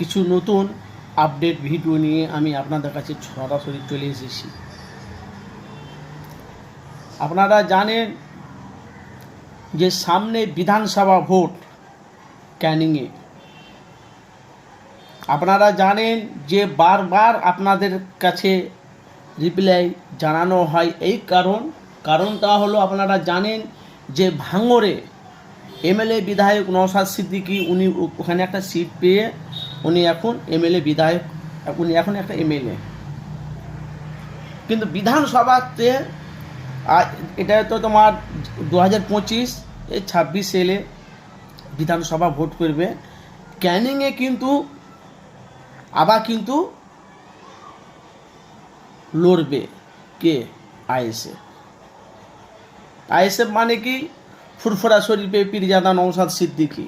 কিছু নতুন update video নিয়ে আমি আপনাদের কাছে সরাসরি চলে এসেছি। আপনারা জানেন যে সামনে বিধানসভা ভোট ক্যানিংয়ে আপনারা জানেন যে বারবার আপনাদের কাছে রিপ্লাই জানানো হয় এই কারণ। কারণটা হলো আপনারা জানেন যে ভাঙরে এমএলএ বিধায়ক নওশাদ সিদ্দিকী উনি ওখানে একটা সিট পেয়ে উনি এখন এমএলএ, বিধায়ক, উনি এখন একটা এমএলএ। কিন্তু বিধানসভাতে এটা তো তোমার দু হাজার পঁচিশ এই ছাব্বিশ এলে বিধানসভা ভোট করবে। ক্যানিংয়ে কিন্তু, আবার কিন্তু লড়বে কে? আইএসএফ। আইএসএফ মানে কি? ফুরফুরা শরীফে পীরজাদা নৌসাদ সিদ্দিকী।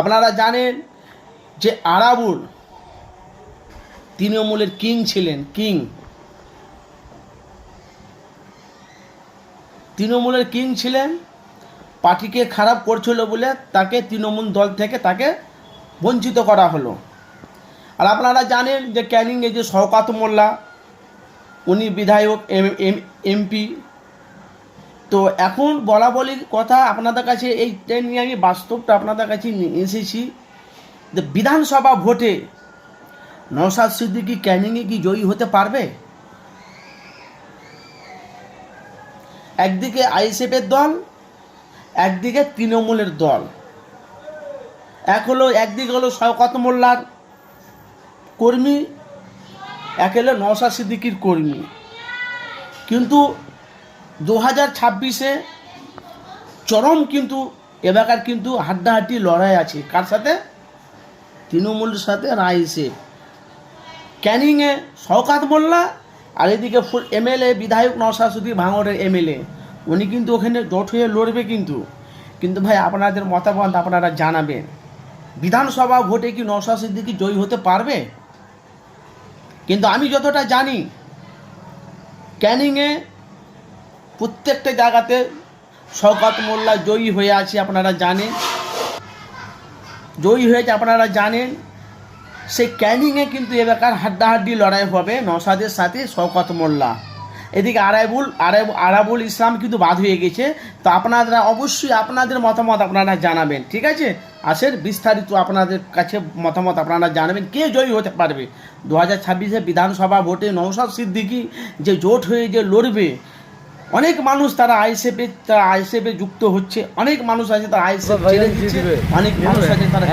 আপনারা জানেন যে আরাবুল তৃণমূলের কিং ছিলেন, কিং। তৃণমূলের কিং ছিলেন, পার্টিকে খারাপ করছিল বলে তাকে তৃণমূল দল থেকে তাকে বঞ্চিত করা হলো। আর আপনারা জানেন যে ক্যানিং ক্যানিংয়ে যে শওকাত মোল্লা, উনি বিধায়ক, এম এম, এমপি। তো এখন বলা বলির কথা আপনাদের কাছে এইটা নিয়ে আমি বাস্তবটা আপনাদের কাছে এসেছি। যে বিধানসভা ভোটে নওশাদ সিদ্দিকী ক্যানিংয়ে কি জয়ী হতে পারবে? একদিকে আইএসএফের দল, একদিকে তৃণমূলের দল। এক হলো, একদিকে হলো শওকত মোল্লার কর্মী, এক হলো নওশাদ সিদ্দিকির কর্মী। কিন্তু দু হাজার ছাব্বিশে চরম কিন্তু এবাকার কিন্তু হাড্ডাহাড্ডি লড়াই আছে। কার সাথে? তৃণমূলের সাথে রাইসে ক্যানিংয়ে শওকাত মোল্লা আর এদিকে এমএলএ, বিধায়ক নশাশুদি ভাঙড়ের এমএলএ। উনি কিন্তু ওখানে জোট হয়ে লড়বে কিন্তু। কিন্তু ভাই, আপনাদের মতামত আপনারা জানাবেন। বিধানসভা ভোটে কি নশা সিদ্দিকি জয়ী হতে পারবে? কিন্তু আমি যতটা জানি, ক্যানিংয়ে প্রত্যেকটা জায়গাতে শওকাত মোল্লা জয়ী হয়ে আছে, আপনারা জানেন। জয়ী হয়েছে, আপনারা জানেন। সেই ক্যানিংয়ে কিন্তু এবারকার হাড্ডাহাড্ডি লড়াই হবে নসাদের সাথে শওকত মোল্লা। এদিকে আরাইবুল আরাইব আরাবুল ইসলাম কিন্তু বাদ হয়ে গেছে। তো আপনারা অবশ্যই আপনাদের মতামত আপনারা জানাবেন, ঠিক আছে? আসের বিস্তারিত আপনাদের কাছে মতামত আপনারা জানাবেন, কে জয়ী হতে পারবে? দু হাজার ছাব্বিশে বিধানসভা ভোটে নৌসাদ সিদ্দিকি যে জোট হয়ে যে লড়বে অনেক মানুষ তারা আইসেপে তারা আইসেপে যুক্ত হচ্ছে। অনেক মানুষ আছে তারা আইসেপ ছেড়ে দিচ্ছে অনেক মানুষ আছে তারা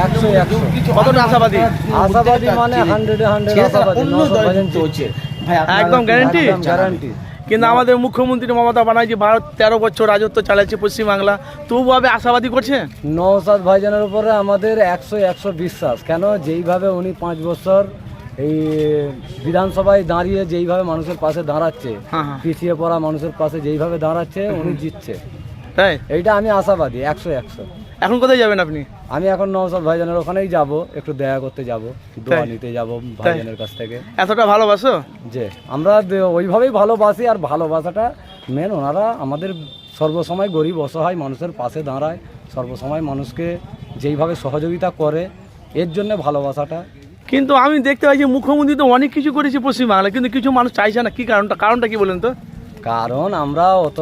অনেক আশাবাদী? আশাবাদী মানে 100 100 আশাবাদী, অন্য 900 দলে যুক্ত হচ্ছে। ভাই একদম guarantee? গ্যারান্টি কিন্তু আমাদের মুখ্যমন্ত্রী মমতা ব্যানার্জি ভারত তেরো বছর রাজত্ব চালাচ্ছে পশ্চিমবাংলা। তবুভাবে আশাবাদী করছে? নওসাদ ভাইজানের উপরে আমাদের একশো একশো বিশ্বাস। কেন? যেইভাবে উনি পাঁচ বছর এই বিধানসভায় দাঁড়িয়ে যেইভাবে মানুষের পাশে দাঁড়াচ্ছে হ্যাঁ, হ্যাঁ। পিছিয়ে পড়া মানুষের পাশে যেইভাবে দাঁড়াচ্ছে উনি জিতছে। তাই? এইটা আমি আশাবাদী একশো একশো। এখন কোথায় যাবেন আপনি? আমি এখন নওসাদ ভাইজানের ওখানেই যাব একটু দেখা করতে যাব দোয়া নিতে যাব ভাইজানের কাছ থেকে। এতটা ভালোবাসো? যে আমরা ওইভাবেই ভালোবাসি আর ভালোবাসাটা মেন ওনারা আমাদের সর্বসময় গরিব অসহায় মানুষের পাশে দাঁড়ায় সর্বসময় মানুষকে যেইভাবে সহযোগিতা করে এর জন্য ভালোবাসাটা কিন্তু আমি দেখতে পাচ্ছি মুখ্যমন্ত্রী তো অনেক কিছু করেছে পশ্চিমবাংলা কিন্তু কিছু মানুষ চাইছে না। কি কারণটা? কারণটা কি বলেন তো? কারণ আমরা অত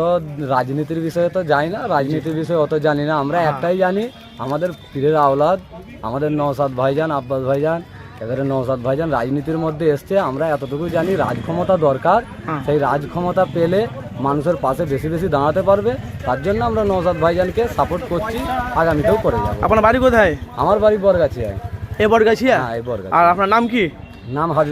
রাজনীতির বিষয়ে তো যাই না রাজনীতির বিষয়ে অত জানি না। আমরা একটাই জানি আমাদের পীরের আওলাদ আমাদের নওসাদ ভাইজান আব্বাস ভাইজান এবারে নওসাদ ভাইজান রাজনীতির মধ্যে এসছে। আমরা এতটুকু জানি রাজক্ষমতা দরকার। হ্যাঁ। সেই রাজক্ষমতা পেলে মানুষের পাশে বেশি বেশি দাঁড়াতে পারবে। তার জন্য আমরা নওসাদ ভাইজানকে সাপোর্ট করছি আগামীতেও করে যাব। আপনার বাড়ি কোথায়? আমার বাড়ি বরগাছি এ বরগাছিয়া হ্যাঁ আর আপনার নাম কি? নাম হাবিব